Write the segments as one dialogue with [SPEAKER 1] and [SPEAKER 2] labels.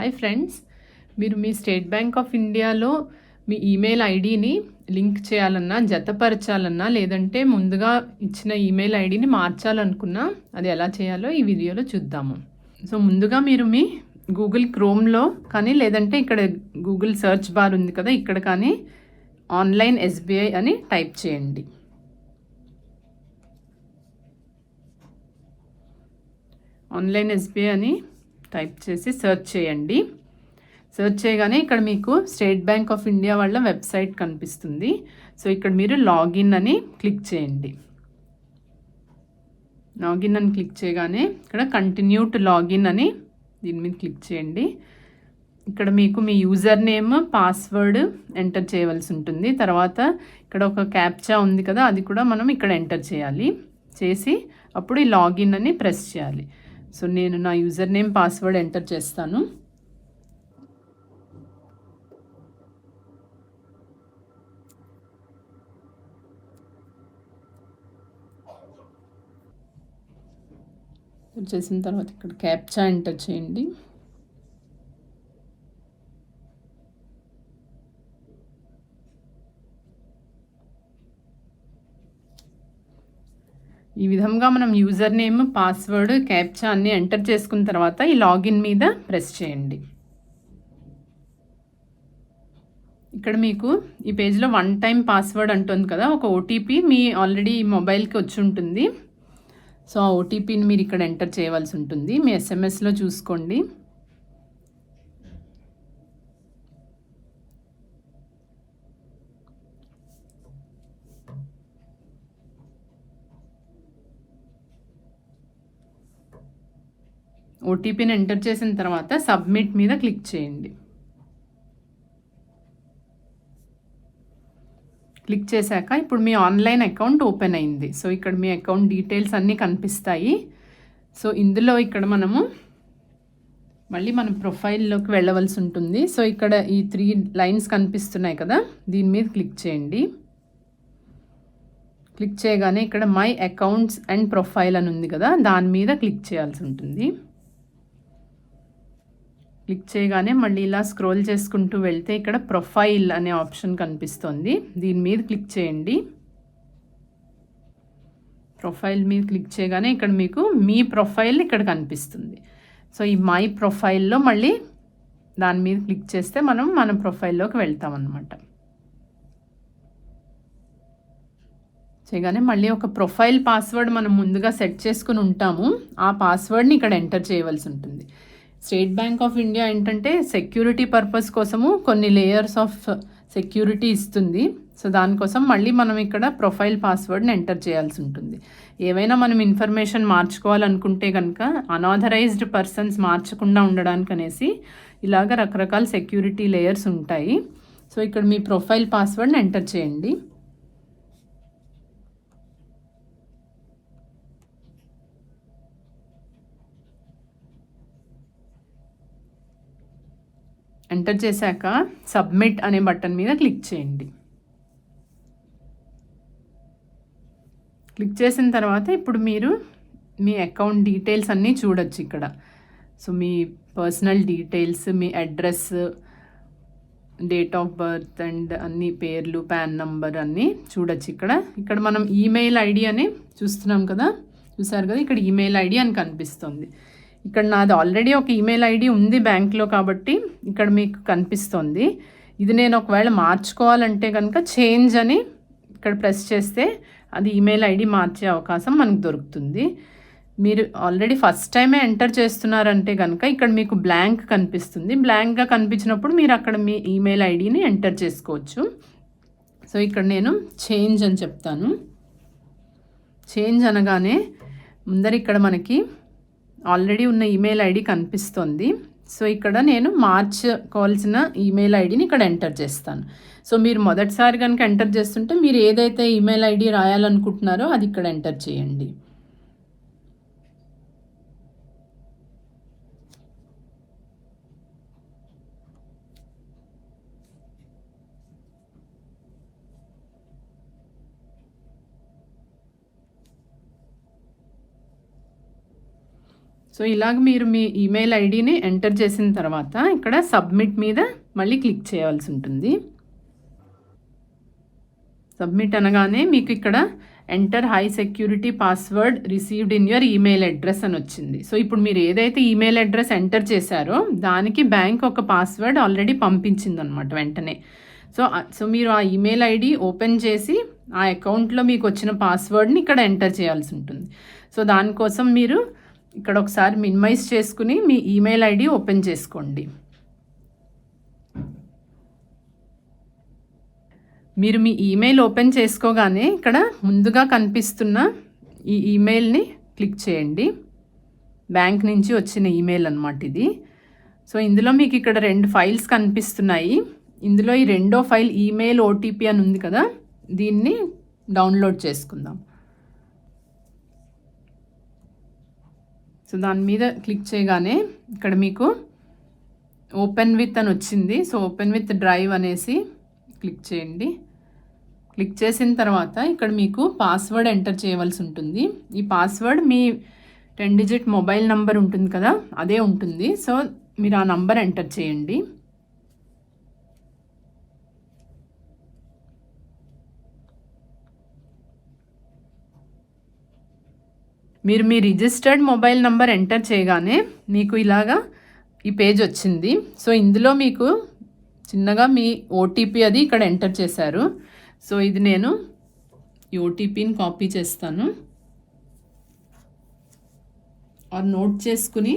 [SPEAKER 1] Hi friends మీరు మీ state Bank of ఇండియాలో మీ email ఐడిని లింక్ చేయాలన్నా జతపరచాలన్నా లేదంటే ముందుగా ఇచ్చిన ఈమెయిల్ ఐడిని మార్చాలనుకున్నా అది ఎలా చేయాలో ఈ వీడియోలో చూద్దాము. సో ముందుగా మీరు మీ గూగుల్ క్రోమ్లో కానీ లేదంటే ఇక్కడ గూగుల్ సెర్చ్ బార్ ఉంది కదా ఇక్కడ కానీ ఆన్లైన్ ఎస్బీఐ అని టైప్ చేయండి. ఆన్లైన్ ఎస్బీఐ అని టైప్ చేసి సెర్చ్ చేయండి. సెర్చ్ చేయగానే ఇక్కడ మీకు స్టేట్ బ్యాంక్ ఆఫ్ ఇండియా వాళ్ళ వెబ్సైట్ కనిపిస్తుంది. సో ఇక్కడ మీరు లాగిన్ అని క్లిక్ చేయండి. లాగిన్ అని క్లిక్ చేయగానే ఇక్కడ కంటిన్యూ టు లాగిన్ అని దీని మీద క్లిక్ చేయండి. ఇక్కడ మీకు మీ యూజర్ నేమ్ పాస్వర్డ్ ఎంటర్ చేయవలసి ఉంటుంది. తర్వాత ఇక్కడ ఒక క్యాప్చా ఉంది కదా అది కూడా మనం ఇక్కడ ఎంటర్ చేయాలి. చేసి అప్పుడు ఈ లాగిన్ అని ప్రెస్ చేయాలి. సో నేను నా యూజర్ నేమ్ పాస్వర్డ్ ఎంటర్ చేస్తాను. చేసిన తర్వాత ఇక్కడ క్యాప్చా ఎంటర్ చేయండి. ఈ విధంగా మనం యూజర్ నేమ్ పాస్వర్డ్ క్యాప్చా అన్నీ ఎంటర్ చేసుకున్న తర్వాత ఈ లాగిన్ మీద ప్రెస్ చేయండి. ఇక్కడ మీకు ఈ పేజ్లో వన్ టైం పాస్వర్డ్ అంటుంది కదా ఒక ఓటీపీ మీ ఆల్రెడీ మొబైల్కి వచ్చి ఉంటుంది. సో ఆ ఓటీపీని మీరు ఇక్కడ ఎంటర్ చేయవలసి ఉంటుంది. మీ ఎస్ఎంఎస్లో చూసుకోండి. ఓటీపీని ఎంటర్ చేసిన తర్వాత సబ్మిట్ మీద క్లిక్ చేయండి. క్లిక్ చేశాక ఇప్పుడు మీ ఆన్లైన్ అకౌంట్ ఓపెన్ అయింది. సో ఇక్కడ మీ అకౌంట్ డీటెయిల్స్ అన్నీ కనిపిస్తాయి. సో ఇందులో ఇక్కడ మనము మళ్ళీ మన ప్రొఫైల్లోకి వెళ్ళవలసి ఉంటుంది. సో ఇక్కడ ఈ త్రీ లైన్స్ కనిపిస్తున్నాయి కదా దీని మీద క్లిక్ చేయండి. క్లిక్ చేయగానే ఇక్కడ మై అకౌంట్స్ అండ్ ప్రొఫైల్ అని ఉంది కదా దాని మీద క్లిక్ చేయాల్సి ఉంటుంది. క్లిక్ చేయగానే మళ్ళీ ఇలా స్క్రోల్ చేసుకుంటూ వెళ్తే ఇక్కడ ప్రొఫైల్ అనే ఆప్షన్ కనిపిస్తుంది. దీని మీద క్లిక్ చేయండి. ప్రొఫైల్ మీద క్లిక్ చేయగానే ఇక్కడ మీకు మీ ప్రొఫైల్ ఇక్కడ కనిపిస్తుంది. సో ఈ మై ప్రొఫైల్లో మళ్ళీ దాని మీద క్లిక్ చేస్తే మనం మన ప్రొఫైల్లోకి వెళ్తాం అన్నమాట. చేయగానే మళ్ళీ ఒక ప్రొఫైల్ పాస్వర్డ్ మనం ముందుగా సెట్ చేసుకుని ఉంటాము. ఆ పాస్వర్డ్ని ఇక్కడ ఎంటర్ చేయవలసి ఉంటుంది. స్టేట్ బ్యాంక్ ఆఫ్ ఇండియా ఏంటంటే సెక్యూరిటీ పర్పస్ కోసము కొన్ని లేయర్స్ ఆఫ్ సెక్యూరిటీ ఇస్తుంది. సో దానికోసం మళ్ళీ మనం ఇక్కడ ప్రొఫైల్ పాస్వర్డ్ని ఎంటర్ చేయాల్సి ఉంటుంది. ఏవైనా మనం ఇన్ఫర్మేషన్ మార్చుకోవాలనుకుంటే కనుక అనాథరైజ్డ్ పర్సన్స్ మార్చకుండా ఉండడానికి అనేసి ఇలాగ రకరకాల సెక్యూరిటీ లేయర్స్ ఉంటాయి. సో ఇక్కడ మీ ప్రొఫైల్ పాస్వర్డ్ని ఎంటర్ చేయండి. ఎంటర్ చేశాక సబ్మిట్ అనే బటన్ మీద క్లిక్ చేయండి. క్లిక్ చేసిన తర్వాత ఇప్పుడు మీరు మీ అకౌంట్ డీటెయిల్స్ అన్నీ చూడొచ్చు ఇక్కడ. సో మీ personal details me address date of birth and అన్ని పేర్లు పాన్ నంబర్ అన్నీ చూడొచ్చు ఇక్కడ. ఇక్కడ మనం ఈమెయిల్ ఐడి అని చూస్తున్నాం కదా? చూసారు కదా? ఇక్కడ ఈమెయిల్ ఐడి అని కనిపిస్తుంది. ఇక్కడ నాది ఆల్రెడీ ఒక ఈమెయిల్ ఐడి ఉంది బ్యాంక్లో కాబట్టి ఇక్కడ మీకు కనిపిస్తుంది. ఇది నేను ఒకవేళ మార్చుకోవాలంటే కనుక చేంజ్ అని ఇక్కడ ప్రెస్ చేస్తే అది ఈమెయిల్ ఐడి మార్చే అవకాశం మనకు దొరుకుతుంది. మీరు ఆల్రెడీ ఫస్ట్ టైమే ఎంటర్ చేస్తున్నారంటే కనుక ఇక్కడ మీకు బ్లాంక్ కనిపిస్తుంది. బ్లాంక్గా కనిపించినప్పుడు మీరు అక్కడ మీ ఈమెయిల్ ఐడిని ఎంటర్ చేసుకోవచ్చు. సో ఇక్కడ నేను చేంజ్ అని చెప్తాను. చేంజ్ అనగానే ముందర ఇక్కడ మనకి ఆల్రెడీ ఉన్న ఈమెయిల్ ఐడి కనిపిస్తుంది. సో ఇక్కడ నేను మార్చుకోవాల్సిన ఈమెయిల్ ఐడిని ఇక్కడ ఎంటర్ చేస్తాను. సో మీరు మొదటిసారి కనుక ఎంటర్ చేస్తుంటే మీరు ఏదైతే ఈమెయిల్ ఐడి రాయాలనుకుంటున్నారో అది ఇక్కడ ఎంటర్ చేయండి. సో ఇలాగ మీరు మీ ఈమెయిల్ ఐడిని ఎంటర్ చేసిన తర్వాత ఇక్కడ సబ్మిట్ మీద మళ్ళీ క్లిక్ చేయాల్సి ఉంటుంది. సబ్మిట్ అనగానే మీకు ఇక్కడ enter high security password received in your email address అని వచ్చింది. సో ఇప్పుడు మీరు ఏదైతే ఈమెయిల్ అడ్రస్ ఎంటర్ చేశారో దానికి బ్యాంక్ ఒక పాస్వర్డ్ ఆల్రెడీ పంపించింది అనమాట వెంటనే. సో సో మీరు ఆ ఈమెయిల్ ఐడి ఓపెన్ చేసి ఆ అకౌంట్లో మీకు వచ్చిన పాస్వర్డ్ని ఇక్కడ ఎంటర్ చేయాల్సి ఉంటుంది. సో దానికోసం మీరు ఇక్కడ ఒకసారి మినిమైజ్ చేసుకుని మీ ఈమెయిల్ ఐడి ఓపెన్ చేసుకోండి. మీరు మీ ఈమెయిల్ ఓపెన్ చేసుకోగానే ఇక్కడ ముందుగా కనిపిస్తున్న ఈ ఈమెయిల్ని క్లిక్ చేయండి. బ్యాంక్ నుంచి వచ్చిన ఈమెయిల్ అనమాట ఇది. సో ఇందులో మీకు ఇక్కడ రెండు ఫైల్స్ కనిపిస్తున్నాయి. ఇందులో ఈ రెండో ఫైల్ ఈమెయిల్ ఓటీపీ అని ఉంది కదా దీన్ని డౌన్లోడ్ చేసుకుందాం. సో దాని మీద క్లిక్ చేయగానే ఇక్కడ మీకు ఓపెన్ విత్ అని వచ్చింది. సో ఓపెన్ విత్ డ్రైవ్ అనేసి క్లిక్ చేయండి. క్లిక్ చేసిన తర్వాత ఇక్కడ మీకు పాస్వర్డ్ ఎంటర్ చేయవలసి ఉంటుంది. ఈ పాస్వర్డ్ మీ టెన్ డిజిట్ మొబైల్ నంబర్ ఉంటుంది కదా అదే ఉంటుంది. సో మీరు ఆ నంబర్ ఎంటర్ చేయండి. మీరు మీ రిజిస్టర్డ్ మొబైల్ నంబర్ ఎంటర్ చేయగానే మీకు ఇలాగా ఈ పేజ్ వచ్చింది. సో ఇందులో మీకు చిన్నగా మీ ఓటీపీ అది ఇక్కడ ఎంటర్ చేశారు. సో ఇది నేను ఈ ఓటీపీని కాపీ చేస్తాను. ఆర్ నోట్ చేసుకుని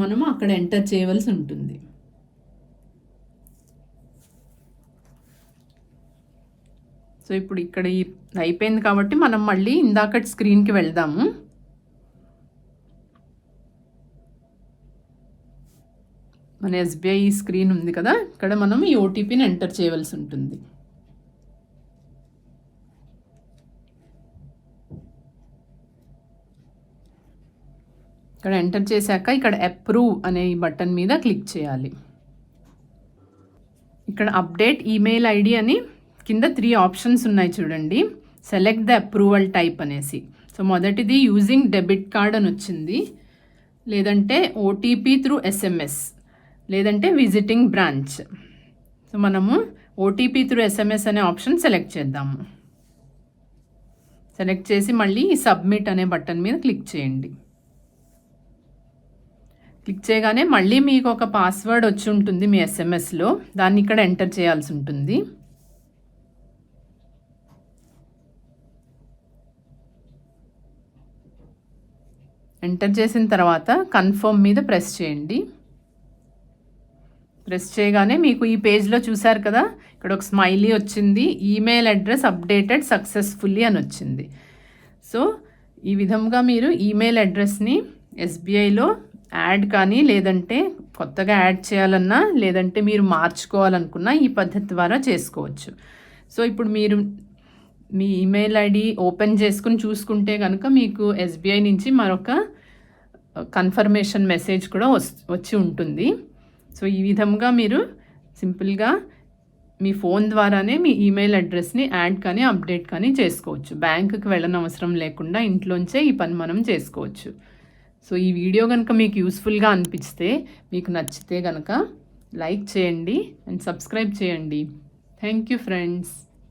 [SPEAKER 1] మనము అక్కడ ఎంటర్ చేయవలసి ఉంటుంది. సో ఇప్పుడు ఇక్కడ ఈ అయిపోయింది కాబట్టి మనం మళ్ళీ ఇందాక స్క్రీన్కి వెళ్దాము. మన ఎస్బీఐ స్క్రీన్ ఉంది కదా ఇక్కడ మనం ఈ ఓటీపీని ఎంటర్ చేయవలసి ఉంటుంది. ఇక్కడ ఎంటర్ చేశాక ఇక్కడ అప్రూవ్ అనే ఈ బటన్ మీద క్లిక్ చేయాలి. ఇక్కడ అప్డేట్ ఈమెయిల్ ఐడి అని కింద త్రీ ఆప్షన్స్ ఉన్నాయి చూడండి. సెలెక్ట్ ద అప్రూవల్ టైప్ అనేసి. సో మొదటిది యూజింగ్ డెబిట్ కార్డ్ అని వచ్చింది. లేదంటే ఓటీపీ త్రూ ఎస్ఎంఎస్ లేదంటే విజిటింగ్ బ్రాంచ్ సో మనము ఓటీపీ త్రూ ఎస్ఎంఎస్ అనే ఆప్షన్ సెలెక్ట్ చేద్దాము. సెలెక్ట్ చేసి మళ్ళీ సబ్మిట్ అనే బటన్ మీద క్లిక్ చేయండి. క్లిక్ చేయగానే మళ్ళీ మీకు ఒక పాస్వర్డ్ వచ్చి ఉంటుంది మీ ఎస్ఎంఎస్లో దాన్ని ఇక్కడ ఎంటర్ చేయాల్సి ఉంటుంది. ఎంటర్ చేసిన తర్వాత కన్ఫర్మ్ మీద ప్రెస్ చేయండి. ప్రెస్ చేయగానే మీకు ఈ పేజ్లో చూసారు కదా ఇక్కడ ఒక స్మైలీ వచ్చింది ఈమెయిల్ అడ్రస్ అప్డేటెడ్ సక్సెస్ఫుల్లీ అని వచ్చింది. సో ఈ విధంగా మీరు ఈమెయిల్ అడ్రస్ని ఎస్బీఐలో యాడ్ కానీ లేదంటే కొత్తగా యాడ్ చేయాలన్నా లేదంటే మీరు మార్చుకోవాలనుకున్నా ఈ పద్ధతి ద్వారా చేసుకోవచ్చు. సో ఇప్పుడు మీరు మీ ఈమెయిల్ ఐడి ఓపెన్ చేసుకుని చూసుకుంటే కనుక మీకు ఎస్బీఐ నుంచి మరొక కన్ఫర్మేషన్ మెసేజ్ కూడా వచ్చి ఉంటుంది. సో ఈ విధంగా మీరు సింపుల్గా మీ ఫోన్ ద్వారానే మీ ఈమెయిల్ అడ్రస్ని యాడ్ కానీ అప్డేట్ కానీ చేసుకోవచ్చు. బ్యాంకుకి వెళ్ళనవసరం లేకుండా ఇంట్లోంచే ఈ పని మనం చేసుకోవచ్చు. సో ఈ వీడియో కనుక మీకు యూస్ఫుల్గా అనిపిస్తే మీకు నచ్చితే కనుక లైక్ చేయండి అండ్ సబ్స్క్రైబ్ చేయండి. Thank you friends.